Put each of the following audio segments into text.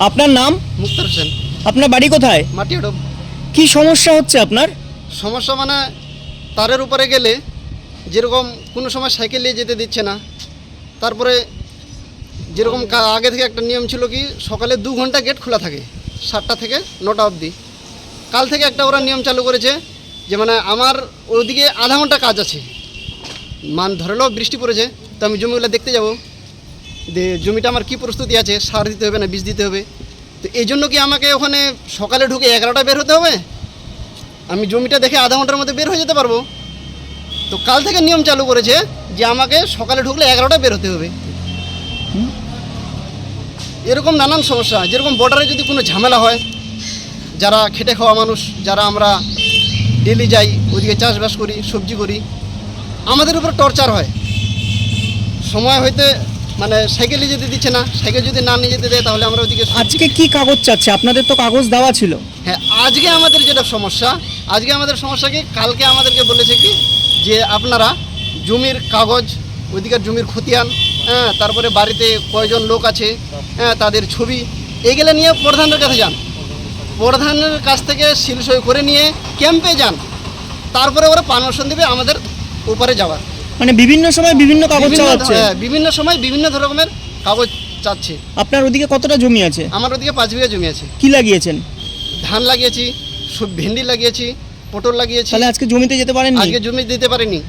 আপনার নাম? মুক্তার হোসেন আপনার বাড়ি কোথায়? মাটি কি সমস্যা হচ্ছে আপনার? সমস্যা মানে তারের উপরে গেলে যেরকম কোনো সময় সাইকেল নিয়ে যেতে দিচ্ছে না তারপরে যেরকম আগে থেকে একটা নিয়ম ছিল কি, সকালে দু ঘণ্টা গেট খোলা থাকে, সাতটা থেকে নটা অবধি। কাল থেকে একটা ওরা নিয়ম চালু করেছে যে মানে আমার ওদিকে আধা ঘণ্টা কাজ আছে। মান ধরে লো বৃষ্টি পড়েছে, তো আমি জমিগুলো দেখতে যাব। যে জমিটা আমার কি প্রস্তুতি আছে, সার দিতে হবে না, বীজ দিতে হবে? তো এই জন্য কি আমাকে ওখানে সকালে ঢুকে এগারোটা বের হতে হবে? আমি জমিটা দেখে আধা ঘণ্টার মধ্যে বের হয়ে যেতে পারব? তো কাল থেকে নিয়ম চালু করেছে যে আমাকে সকালে ঢুকলে এগারোটা বের হতে হবে। এরকম নানান সমস্যা হয়। যেরকম বর্ডারে যদি কোনো ঝামেলা হয় যারা খেটে খাওয়া মানুষ যারা আমরা ডেলি যাই ওইদিকে চাষবাস করি সবজি করি আমাদের উপর টর্চার হয়। সময় হইতে মানে সাইকেলে যেতে দিচ্ছে না সাইকেল যদি না নিয়ে যেতে দেয় তাহলে আমরা ওইদিকে আজকে কি কাগজ চাচ্ছে? আপনাদের তো কাগজ দেওয়া ছিল। হ্যাঁ আজকে আমাদের যেটা সমস্যা আজকে আমাদের সমস্যা কি? কালকে আমাদেরকে বলেছে কি? যে আপনারা জমির কাগজ ওইদিকের জমির খতিয়ান হ্যাঁ তারপরে বাড়িতে কয়জন লোক আছে হ্যাঁ তাদের ছবি। এইগুলো নিয়ে প্রধানের কাছে যান। প্রধানের কাছ থেকে সিলসই করে নিয়ে ক্যাম্পে যান। তারপরে ওরা পারমিশন দেবে আমাদের উপরে যাওয়ার। মানে বিভিন্ন সময় বিভিন্ন কাগজ হচ্ছে হ্যাঁ, বিভিন্ন সময় বিভিন্ন রকমের কাগজ চাচ্ছে। আপনার ওদিকে কতটা জমি আছে? আমার ওদিকে পাঁচ বিঘা জমি আছে। কি লাগিয়েছেন? ধান লাগিয়েছি ভেন্ডি লাগিয়েছি পটল লাগিয়েছি। তাহলে আজকে জমিতে যেতে পারেননি? আজকে জমি দিতে পারিনি।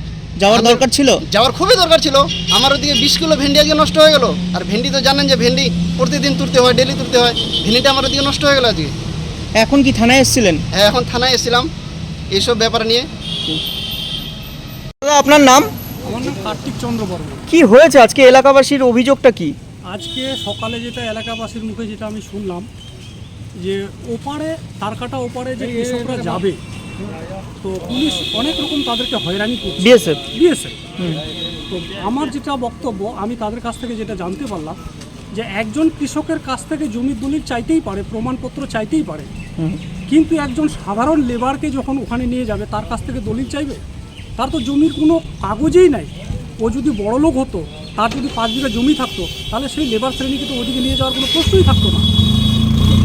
যাওয়ার দরকার ছিল? যাওয়ার খুবই দরকার ছিল। আমার ওদিকে বিশ কিলো ভেন্ডি আজকে নষ্ট হয়ে গেল। আর ভেন্ডি তো জানেন যে ভেন্ডি প্রতিদিন তুলতে হয় ডেলি তুলতে হয়। ভেন্ডিটা আমার ওদিকে নষ্ট হয়ে গেল আজকে। এখন কি থানায় এসেছিলেন? হ্যাঁ এখন থানায় এসেছিলাম। এইসব ব্যাপার নিয়ে। দাদা আপনার নাম? আমার নাম কার্তিক চন্দ্র বর্মন। কি হয়েছে আজকে? এলাকাবাসীর অভিযোগটা কি? আজকে সকালে যেটা এলাকাবাসীর মুখে যেটা আমি শুনলাম যে ওপারে তারকাটা ওপারে যে কৃষকরা যাবে তো পুলিশ অনেক রকম তাদেরকে হয়রানি করছে। বিএসএফ। দিয়েছে তো আমার যেটা বক্তব্য আমি তাদের কাছ থেকে যেটা জানতে পারলাম যে একজন কৃষকের কাছ থেকে জমির দলিল চাইতেই পারে প্রমাণপত্র চাইতেই পারে। কিন্তু একজন সাধারণ লেবারকে যখন ওখানে নিয়ে যাবে তার কাছ থেকে দলিল চাইবে? তার তো জমির কোনো কাগজেই নাই। ও যদি বড় লোক হতো তার যদি পাঁচ বিঘা জমি থাকতো তাহলে সেই লেবার শ্রেণীকে তো ওদিকে নিয়ে যাওয়ার কোনো প্রশ্নই থাকতো না।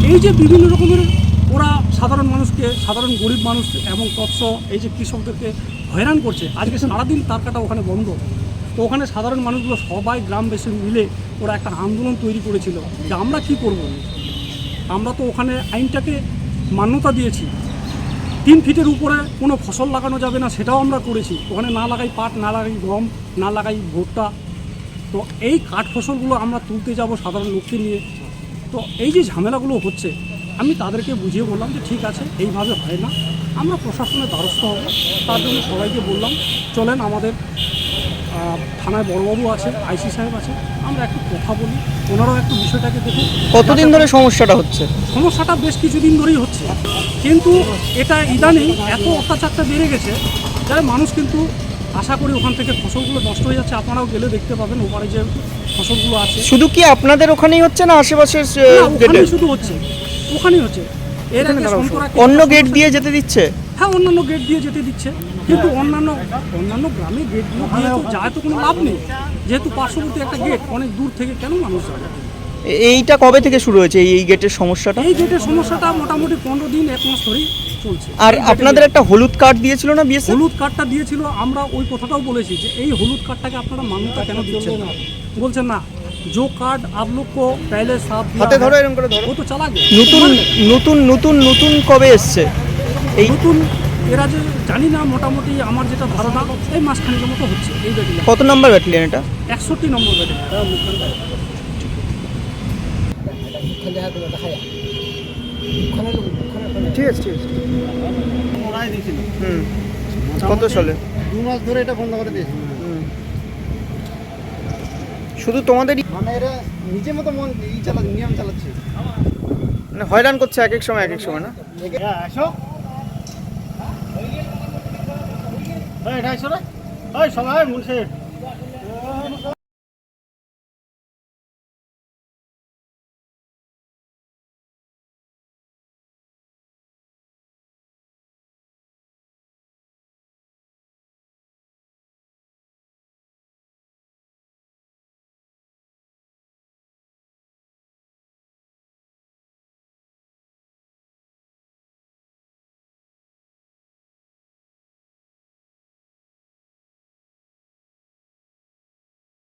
এই যে বিভিন্ন রকমের ওরা সাধারণ মানুষকে, সাধারণ গরিব মানুষ এবং তৎস এই যে কৃষকদেরকে হয়রান করছে। আজকে সারাদিন তার কাটা ওখানে বন্ধ। তো ওখানে সাধারণ মানুষগুলো সবাই গ্রামবাসী মিলে ওরা একটা আন্দোলন তৈরি করেছিল যে আমরা কি করব? আমরা তো ওখানে আইনটাকে মান্যতা দিয়েছি। তিন ফিটের উপরে কোনো ফসল লাগানো যাবে না, সেটাও আমরা করেছি। ওখানে না লাগাই পাট, না লাগাই গম, না লাগাই ভুট্টা। তো এই কাঠ ফসলগুলো আমরা তুলতে যাব সাধারণ লোককে নিয়ে। তো এই যে ঝামেলাগুলো হচ্ছে আমি তাদেরকে বুঝিয়ে বললাম যে ঠিক আছে এইভাবে হয় না। আমরা প্রশাসনের দ্বারস্থ হব। তার জন্য সবাইকে বললাম চলেন আমাদের থানায় বড়বাবু আছে আইসি সাহেব আছে আমরা একটু কথা বলি ওনারাও একটু বিষয়টাকে দেখুন। কতদিন ধরে সমস্যাটা হচ্ছে? সমস্যাটা বেশ কিছুদিন ধরেই হচ্ছে। কিন্তু এটা ইদানিং এত অত্যাচারটা বেড়ে গেছে যারা মানুষ কিন্তু আশা করি ওখান থেকে ফসলগুলো নষ্ট হয়ে যাচ্ছে। আপনারাও গেলে দেখতে পাবেন ওপারে যে ফসলগুলো আছে। শুধু কি আপনাদের ওখানেই হচ্ছে না আশেপাশের শুধু হচ্ছে। ওখানেই হচ্ছে। এর আগে সন্তরা অন্য গেট দিয়ে যেতে দিচ্ছে? হ্যাঁ অন্যান্য গেট দিয়ে যেতে দিচ্ছে। কিন্তু অন্যান্য অন্যান্য গ্রামে গেট দিয়ে তো যায় তো কোনো লাভ নেই। যেহেতু পার্শ্ববর্তী একটা গেট অনেক দূর থেকে কেন মানুষ যাবে? এইটা কবে থেকে শুরু হয়েছে এই এই গেটের সমস্যাটা? এই গেটের সমস্যাটা মোটামুটি পনেরো দিন এক মাস ধরেই চলছে। আর আপনাদের একটা হলুদ কার্ড দিয়েছিল না বিএসএফ হলুদ কার্ডটা দিয়েছিল আমরা ওই কথাটাও বলেছি যে এই হলুদ কার্ডটাকে আপনারা মান্যতা কেন দিচ্ছেন না? বলছেন না जो कार्ड आप लोग को पहले साथ दिया হাতে है, ধরো এরকম করে ধরো वो तो चला गया নতুন নতুন নতুন নতুন কবে এসছে এই নতুন এরা যে জানি না মোটামুটি আমার যেটা ধারণা এই মাসখানেকের মতো হচ্ছে এই বেটি কত নাম্বার ব্যাটালিয়ন এটা একষট্টি নম্বর বেটি ঠিক আছে ঠিক আছে হুম কত সালে দু মাস ধরে এটা বন্ধ করে দিয়েছে শুধু তোমাদেরই মানে এরা নিজের মতো মন ই চালা নিয়ম চালাচ্ছে। মানে হয়রান করছে এক এক সময় এক এক সময় না? আসো। এটা আসো সবাই মুনসে